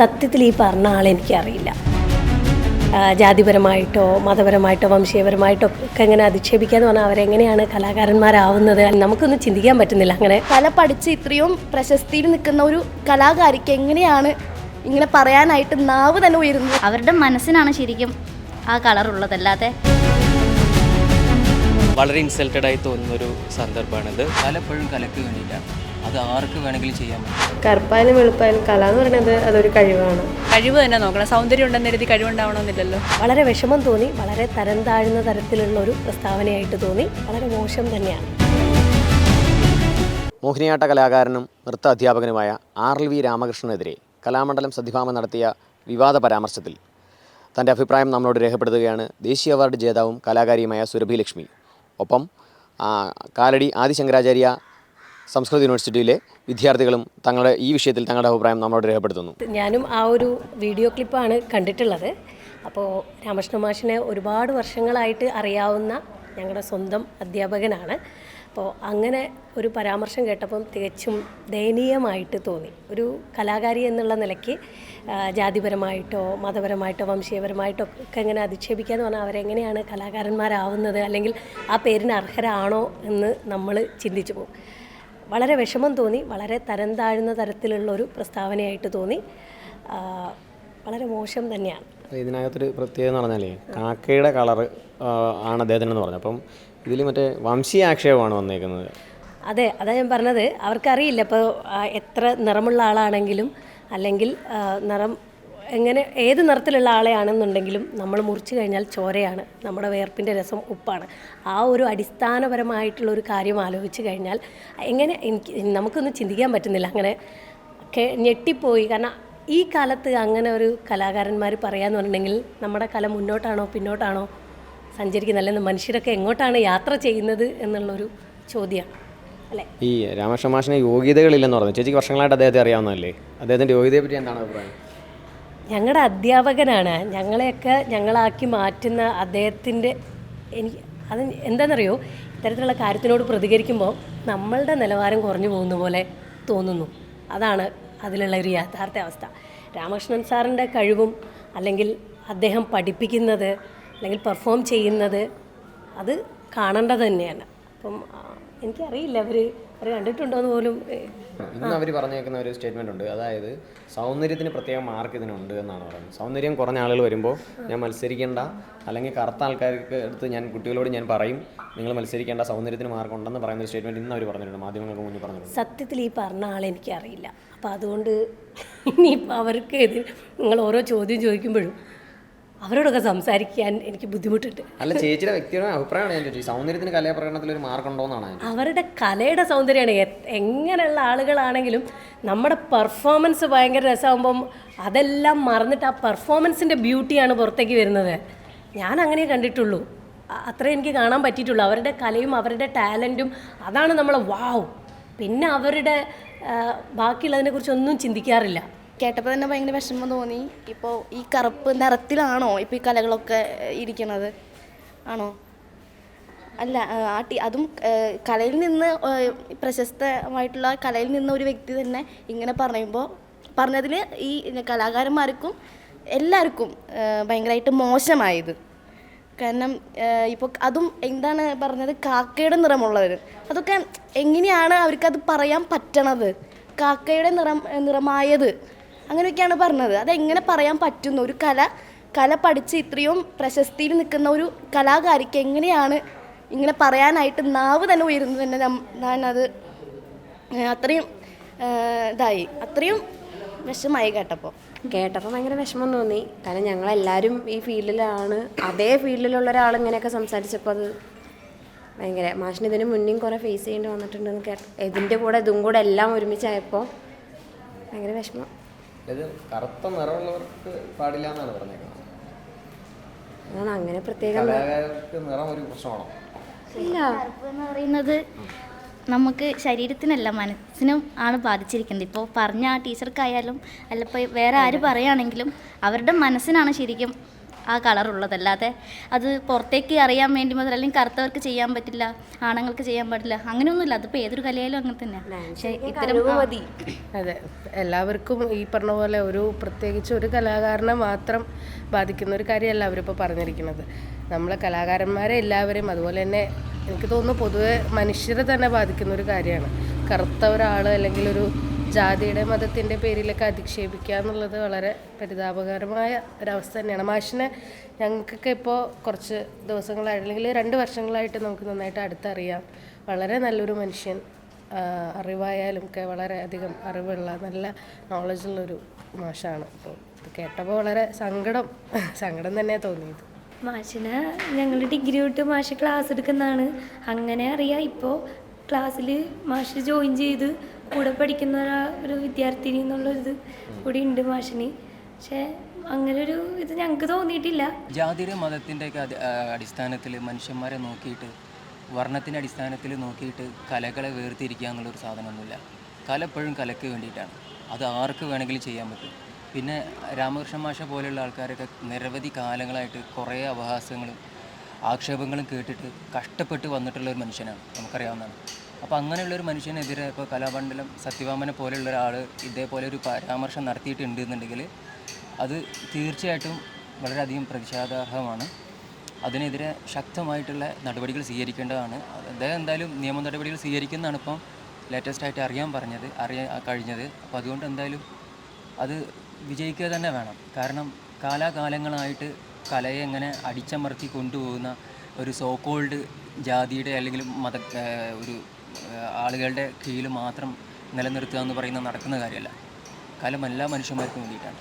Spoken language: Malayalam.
സത്യത്തിൽ ഈ പറഞ്ഞ ആളെ എനിക്കറിയില്ല. ജാതിപരമായിട്ടോ മതപരമായിട്ടോ വംശീയപരമായിട്ടോ ഒക്കെ എങ്ങനെ അധിക്ഷേപിക്കാന്ന് പറഞ്ഞാൽ അവരെങ്ങനെയാണ് കലാകാരന്മാരാവുന്നത്? നമുക്കൊന്നും ചിന്തിക്കാൻ പറ്റുന്നില്ല അങ്ങനെ. കല പഠിച്ച് ഇത്രയും പ്രശസ്തിയിൽ നിൽക്കുന്ന ഒരു കലാകാരിക്ക് എങ്ങനെയാണ് ഇങ്ങനെ പറയാനായിട്ട് നാവ് തന്നെ ഉയരുന്നത്? അവരുടെ മനസ്സിനാണ് ശരിക്കും ആ കളർ ഉള്ളതല്ലാതെ വളരെ ഇൻസൾട്ടഡ് ആയി തോന്നുന്ന ഒരു സന്ദർഭമാണിത്. പലപ്പോഴും കലക്ക് വേണ്ടിയില്ല അത് ആർക്ക് വേണമെങ്കിലും ചെയ്യാൻ പറ്റും. കറുപ്പായാലും വെളുപ്പായാലും കല എന്ന് പറയുന്നത് അതൊരു കഴിവാണ്. കഴിവ് തന്നെ നോക്കണം. സൗന്ദര്യം ഉണ്ടെന്ന് എഴുതി കഴിവുണ്ടാവണമെന്നില്ലല്ലോ. വളരെ വിഷമം തോന്നി. വളരെ തരം താഴ്ന്ന തരത്തിലുള്ള ഒരു പ്രസ്താവനയായിട്ട് തോന്നി. വളരെ മോശം തന്നെയാണ്. മോഹിനിയാട്ട കലാകാരനും നൃത്ത അധ്യാപകനുമായ ആർ എൽ വി രാമകൃഷ്ണനെതിരെ കലാമണ്ഡലം സതിഭാമ നടത്തിയ വിവാദ പരാമർശത്തിൽ തന്റെ അഭിപ്രായം നമ്മളോട് രേഖപ്പെടുത്തുകയാണ് ദേശീയ അവാർഡ് ജേതാവും കലാകാരിയുമായ സുരഭി ലക്ഷ്മി ഒപ്പം ആ, കാലടി ആദിശങ്കരാചാര്യ സംസ്കൃത യൂണിവേഴ്സിറ്റിയിലെ വിദ്യാർത്ഥികളും തങ്ങളുടെ ഈ വിഷയത്തിൽ തങ്ങളുടെ അഭിപ്രായം നമ്മളോട് രേഖപ്പെടുത്തുന്നു. ഞാനും ആ ഒരു വീഡിയോ ക്ലിപ്പാണ് കണ്ടിട്ടുള്ളത്. അപ്പോൾ രാമകൃഷ്ണ മാഷിനെ ഒരുപാട് വർഷങ്ങളായിട്ട് അറിയാവുന്ന ഞങ്ങളുടെ സ്വന്തം അധ്യാപകനാണ്. അപ്പോൾ അങ്ങനെ ഒരു പരാമർശം കേട്ടപ്പം തികച്ചും ദയനീയമായിട്ട് തോന്നി. ഒരു കലാകാരി എന്നുള്ള നിലയ്ക്ക് ജാതിപരമായിട്ടോ മതപരമായിട്ടോ വംശീയപരമായിട്ടോ ഒക്കെ ഇങ്ങനെ അധിക്ഷേപിക്കുക എന്ന് പറഞ്ഞാൽ അവരെങ്ങനെയാണ് കലാകാരന്മാരാവുന്നത്? അല്ലെങ്കിൽ ആ പേരിന് അർഹരാണോ എന്ന് നമ്മൾ ചിന്തിച്ചു പോകും. വളരെ വിഷമം തോന്നി. വളരെ തരം താഴ്ന്ന തരത്തിലുള്ള ഒരു പ്രസ്താവനയായിട്ട് തോന്നി. വളരെ മോശം തന്നെയാണ്. ഇതിനകത്തൊരു പ്രത്യേകത എന്ന് പറഞ്ഞാലേ കാക്കയുടെ കളർ ആണ് അദ്ദേഹത്തിനെന്ന് പറഞ്ഞു അപ്പം ഇതിൽ മറ്റേ വംശീയ ആക്ഷേപമാണ് വന്നേക്കുന്നത്. അതെ അതാ ഞാൻ പറഞ്ഞത്. അവർക്കറിയില്ല. ഇപ്പോൾ എത്ര നിറമുള്ള ആളാണെങ്കിലും അല്ലെങ്കിൽ നിറം എങ്ങനെ ഏത് നിറത്തിലുള്ള ആളെയാണെന്നുണ്ടെങ്കിലും നമ്മൾ മുറിച്ച് കഴിഞ്ഞാൽ ചോരയാണ്. നമ്മുടെ വേർപ്പിന്റെ രസം ഉപ്പാണ്. ആ ഒരു അടിസ്ഥാനപരമായിട്ടുള്ള ഒരു കാര്യം ആലോചിച്ച് കഴിഞ്ഞാൽ എങ്ങനെ എനിക്ക് നമുക്കൊന്നും ചിന്തിക്കാൻ പറ്റുന്നില്ല. അങ്ങനെ ഒക്കെ ഞെട്ടിപ്പോയി. കാരണം ഈ കാലത്ത് അങ്ങനെ ഒരു കലാകാരന്മാർ പറയാന്ന് പറഞ്ഞിട്ടുണ്ടെങ്കിൽ നമ്മുടെ കല മുന്നോട്ടാണോ പിന്നോട്ടാണോ സഞ്ചരിക്കുന്നത് അല്ലെങ്കിൽ മനുഷ്യരൊക്കെ എങ്ങോട്ടാണ് യാത്ര ചെയ്യുന്നത് എന്നുള്ളൊരു ചോദ്യമാണ്. ഈ രാമകൃഷ്ണ മാഷിന് യോഗ്യതകളില്ലെന്ന് പറഞ്ഞു. ചേച്ചിക്ക് വർഷങ്ങളായിട്ട് അദ്ദേഹത്തെ അറിയാവുന്നതല്ലേ? അദ്ദേഹത്തിന്റെ യോഗ്യതയെ പറ്റി എന്താണ് അഭിപ്രായം? ഞങ്ങളുടെ അധ്യാപകനാണ്. ഞങ്ങളെയൊക്കെ ഞങ്ങളാക്കി മാറ്റുന്ന അദ്ദേഹത്തിന്റെ എനിക്ക് അത് എന്താണെന്നറിയോ ഇത്തരത്തിലുള്ള കാര്യത്തിനോട് പ്രതികരിക്കുമ്പോൾ നമ്മളുടെ നിലവാരം കുറഞ്ഞു പോകുന്ന പോലെ തോന്നുന്നു. അതാണ് അതിലുള്ള ഒരു യാഥാർത്ഥ്യ അവസ്ഥ. രാമകൃഷ്ണൻ സാറിന്റെ കഴിവും അല്ലെങ്കിൽ അദ്ദേഹം പഠിപ്പിക്കുന്നത് അല്ലെങ്കിൽ പെർഫോം ചെയ്യുന്നത് അത് കാണേണ്ടത് തന്നെയാണ്. അപ്പം എനിക്കറിയില്ല അവർ അവർ കണ്ടിട്ടുണ്ടോയെന്ന് പോലും ഇന്ന് അവർ പറഞ്ഞേക്കുന്ന ഒരു സ്റ്റേറ്റ്മെന്റ് ഉണ്ട്. അതായത് സൗന്ദര്യത്തിന് പ്രത്യേക മാർക്ക് ഇതിനുണ്ട് എന്നാണ് പറയുന്നത്. സൗന്ദര്യം കുറഞ്ഞ ആളുകൾ വരുമ്പോൾ ഞാൻ മത്സരിക്കേണ്ട അല്ലെങ്കിൽ കറുത്ത ആൾക്കാർക്ക് അടുത്ത് ഞാൻ കുട്ടികളോട് ഞാൻ പറയും നിങ്ങൾ മത്സരിക്കേണ്ട സൗന്ദര്യത്തിന് മാർക്ക് ഉണ്ടെന്ന് പറയുന്ന ഒരു സ്റ്റേറ്റ്മെന്റ് ഇന്ന് അവർ പറഞ്ഞിട്ടുണ്ട് മാധ്യമങ്ങൾക്ക് മുന്നിൽ പറഞ്ഞു സത്യത്തിൽ ഈ പറഞ്ഞ ആളെ എനിക്കറിയില്ല. അപ്പോൾ അതുകൊണ്ട് ഇനി അവർക്ക് എതിർ നിങ്ങൾ ഓരോ ചോദ്യം ചോദിക്കുമ്പോഴും അവരോടൊക്കെ സംസാരിക്കാൻ എനിക്ക് ബുദ്ധിമുട്ടുണ്ട്. അല്ല ചേച്ചിയുടെ വ്യക്തിപരമായ അഭിപ്രായമാണ് ഞാൻ ചോദിച്ചത്. സൗന്ദര്യത്തിന് കലാപ്രകടനത്തിൽ ഒരു മാർക്ക് ഉണ്ടോ എന്നാണ് അവരുടെ കലയുടെ സൗന്ദര്യമാണ് എങ്ങനെയുള്ള ആളുകളാണെങ്കിലും നമ്മുടെ പെർഫോമൻസ് ഭയങ്കര രസമാകുമ്പം അതെല്ലാം മറന്നിട്ട് ആ പെർഫോമൻസിന്റെ ബ്യൂട്ടിയാണ് പുറത്തേക്ക് വരുന്നത്. ഞാൻ അങ്ങനെ കണ്ടിട്ടുള്ളൂ. അത്രേ എനിക്ക് കാണാൻ പറ്റിയിട്ടുള്ളൂ. അവരുടെ കലയും അവരുടെ ടാലന്റും അതാണ് നമ്മളെ വാവ് പിന്നെ അവരുടെ ബാക്കിയുള്ളതിനെക്കുറിച്ചൊന്നും ചിന്തിക്കാറില്ല. കേട്ടപ്പോൾ തന്നെ ഭയങ്കര വിഷമം തോന്നി. ഇപ്പോൾ ഈ കറുപ്പ് നിറത്തിലാണോ ഇപ്പോൾ ഈ കലകളൊക്കെ ഇരിക്കുന്നത്? ആണോ? അല്ല ആട്ടി അതും കലയിൽ നിന്ന് പ്രശസ്തമായിട്ടുള്ള കലയിൽ നിന്ന് ഒരു വ്യക്തി തന്നെ ഇങ്ങനെ പറയുമ്പോൾ പറഞ്ഞതിന് ഈ കലാകാരന്മാർക്കും എല്ലാവർക്കും ഭയങ്കരമായിട്ട് മോശമായത്. കാരണം ഇപ്പോൾ അതും എന്താണ് പറഞ്ഞത്? കാക്കയുടെ നിറമുള്ളവർ അതൊക്കെ എങ്ങനെയാണ് അവർക്കത് പറയാൻ പറ്റണത്? കാക്കയുടെ നിറം നിറമായത്? അങ്ങനെയൊക്കെയാണ് പറഞ്ഞത്. അതെങ്ങനെ പറയാൻ പറ്റുന്നു? ഒരു കല കല പഠിച്ച് ഇത്രയും പ്രശസ്തിയിൽ നിൽക്കുന്ന ഒരു കലാകാരിക്ക് എങ്ങനെയാണ് ഇങ്ങനെ പറയാനായിട്ട് നാവ് തന്നെ ഉയരുന്നത് തന്നെ ഞാനത് അത്രയും ഇതായി. അത്രയും വിഷമായി കേട്ടപ്പോൾ കേട്ടപ്പോൾ ഭയങ്കര വിഷമം തോന്നി. കാരണം ഞങ്ങളെല്ലാവരും ഈ ഫീൽഡിലാണ്. അതേ ഫീൽഡിലുള്ള ഒരാൾ ഇങ്ങനെയൊക്കെ സംസാരിച്ചപ്പോൾ അത് ഭയങ്കര മാഷിന് ഇതിന് മുന്നേയും കുറേ ഫേസ് ചെയ്യേണ്ടി വന്നിട്ടുണ്ടെന്ന് കേട്ട ഇതിന്റെ കൂടെ ഇതും കൂടെ എല്ലാം ഒരുമിച്ചായപ്പോൾ ഭയങ്കര വിഷമം. ഇത് കറുത്ത നിറമുള്ളവർക്ക് പാടില്ല എന്നാണ് പറഞ്ഞേക്കുന്നത്. അതാണ് അങ്ങനെ പ്രത്യേകം കലാകാരർക്ക് നിറം ഒരു പ്രശ്നമാണോ? ഇല്ല. കറുപ്പ് എന്ന് പറയുന്നത് നമുക്ക് ശരീരത്തിനല്ല മനസ്സിനും ആണ് ബാധിച്ചിരിക്കുന്നത്. ഇപ്പോൾ പറഞ്ഞ ആ ടീച്ചർക്കായാലും അല്ല ഇപ്പോൾ വേറെ ആര് പറയുകയാണെങ്കിലും അവരുടെ മനസ്സിനാണ് ശരിക്കും ആ കളറുള്ളത് അല്ലാതെ അത് പുറത്തേക്ക് അറിയാൻ വേണ്ടി മാത്രം അല്ലെങ്കിൽ കറുത്തവർക്ക് ചെയ്യാൻ പറ്റില്ല ആണുങ്ങൾക്ക് ചെയ്യാൻ പാടില്ല അങ്ങനെയൊന്നുമില്ല. അതിപ്പോൾ ഏതൊരു കലയിലും അങ്ങനെ തന്നെ. പക്ഷേ ഇത്തരം അതെ. എല്ലാവർക്കും ഈ പറഞ്ഞ പോലെ ഒരു പ്രത്യേകിച്ച് ഒരു കലാകാരനെ മാത്രം ബാധിക്കുന്ന ഒരു കാര്യമല്ല അവരിപ്പോൾ പറഞ്ഞിരിക്കുന്നത്. നമ്മളെ കലാകാരന്മാരെ എല്ലാവരെയും അതുപോലെ തന്നെ എനിക്ക് തോന്നുന്നു പൊതുവെ മനുഷ്യരെ തന്നെ ബാധിക്കുന്ന ഒരു കാര്യമാണ്. കറുത്ത ഒരാൾ അല്ലെങ്കിൽ ഒരു ജാതിയുടെ മതത്തിന്റെ പേരിലൊക്കെ അധിക്ഷേപിക്കുക എന്നുള്ളത് വളരെ പരിതാപകരമായ ഒരവസ്ഥ തന്നെയാണ്. മാഷിനെ ഞങ്ങൾക്കൊക്കെ ഇപ്പോൾ കുറച്ച് ദിവസങ്ങളായിട്ട് അല്ലെങ്കിൽ രണ്ട് വർഷങ്ങളായിട്ട് നമുക്ക് നന്നായിട്ട് അടുത്തറിയാം. വളരെ നല്ലൊരു മനുഷ്യൻ അറിവായാലും ഒക്കെ വളരെ അധികം അറിവുള്ള നല്ല നോളജുള്ളൊരു മാഷാണ്. അപ്പോൾ ഇത് കേട്ടപ്പോൾ വളരെ സങ്കടം സങ്കടം തന്നെ തോന്നിയത്. മാഷിന് ഞങ്ങൾ ഡിഗ്രി തൊട്ട് മാഷ് ക്ലാസ് എടുക്കുന്നതാണ്. അങ്ങനെ അറിയാം. ഇപ്പോൾ ക്ലാസ്സിൽ മാഷ് ജോയിൻ ചെയ്ത് കൂടെ പഠിക്കുന്ന ഒരാ- വിദ്യാർത്ഥിനി എന്നുള്ളൊരിത് കൂടി ഉണ്ട് മാഷിന്. പക്ഷേ അങ്ങനെ ഒരു ഇത് ഞങ്ങൾക്ക് തോന്നിയിട്ടില്ല. ജാതിയുടെ മതത്തിന്റെ അടിസ്ഥാനത്തിൽ മനുഷ്യന്മാരെ നോക്കിയിട്ട് വർണത്തിന്റെ അടിസ്ഥാനത്തിൽ നോക്കിയിട്ട് കലകളെ വേർതിരിക്കുക എന്നുള്ളൊരു സാധനമൊന്നുമില്ല. കല എപ്പോഴും കലയ്ക്ക് വേണ്ടിയിട്ടാണ്. അത് ആർക്ക് വേണമെങ്കിലും ചെയ്യാൻ പറ്റും. പിന്നെ രാമകൃഷ്ണ മാഷ പോലെയുള്ള ആൾക്കാരൊക്കെ നിരവധി കാലങ്ങളായിട്ട് കുറേ അപഹാസങ്ങളും ആക്ഷേപങ്ങളും കേട്ടിട്ട് കഷ്ടപ്പെട്ട് വന്നിട്ടുള്ള ഒരു മനുഷ്യനാണ്. നമുക്കറിയാവുന്നതാണ്. അപ്പോൾ അങ്ങനെയുള്ളൊരു മനുഷ്യനെതിരെ ഇപ്പോൾ കലാമണ്ഡലം സത്യവാമനെ പോലെയുള്ള ഒരാൾ ഇതേപോലെ ഒരു പരാമർശം നടത്തിയിട്ടുണ്ട് എന്നുണ്ടെങ്കിൽ അത് തീർച്ചയായിട്ടും വളരെയധികം പ്രതിഷേധാർഹമാണ്. അതിനെതിരെ ശക്തമായിട്ടുള്ള നടപടികൾ സ്വീകരിക്കേണ്ടതാണ്. അദ്ദേഹം എന്തായാലും നിയമ നടപടികൾ സ്വീകരിക്കുന്നതാണ് ഇപ്പം ലേറ്റസ്റ്റ് ആയിട്ട് അറിയാൻ പറഞ്ഞത് അറിയാൻ കഴിഞ്ഞത്. അപ്പോൾ അതുകൊണ്ട് എന്തായാലും അത് വിജയിക്കുക തന്നെ വേണം. കാരണം കാലാകാലങ്ങളായിട്ട് കലയെ എങ്ങനെ അടിച്ചമർത്തി കൊണ്ടുപോകുന്ന ഒരു സോ കോൾഡ് ജാതിയുടെ അല്ലെങ്കിൽ മത ഒരു ആളുകളുടെ കീഴിൽ മാത്രം നിലനിർത്തുക എന്ന് പറയുന്നത് നടക്കുന്ന കാര്യമല്ല. കലം എല്ലാ മനുഷ്യന്മാർക്കും വേണ്ടിയിട്ടാണ്.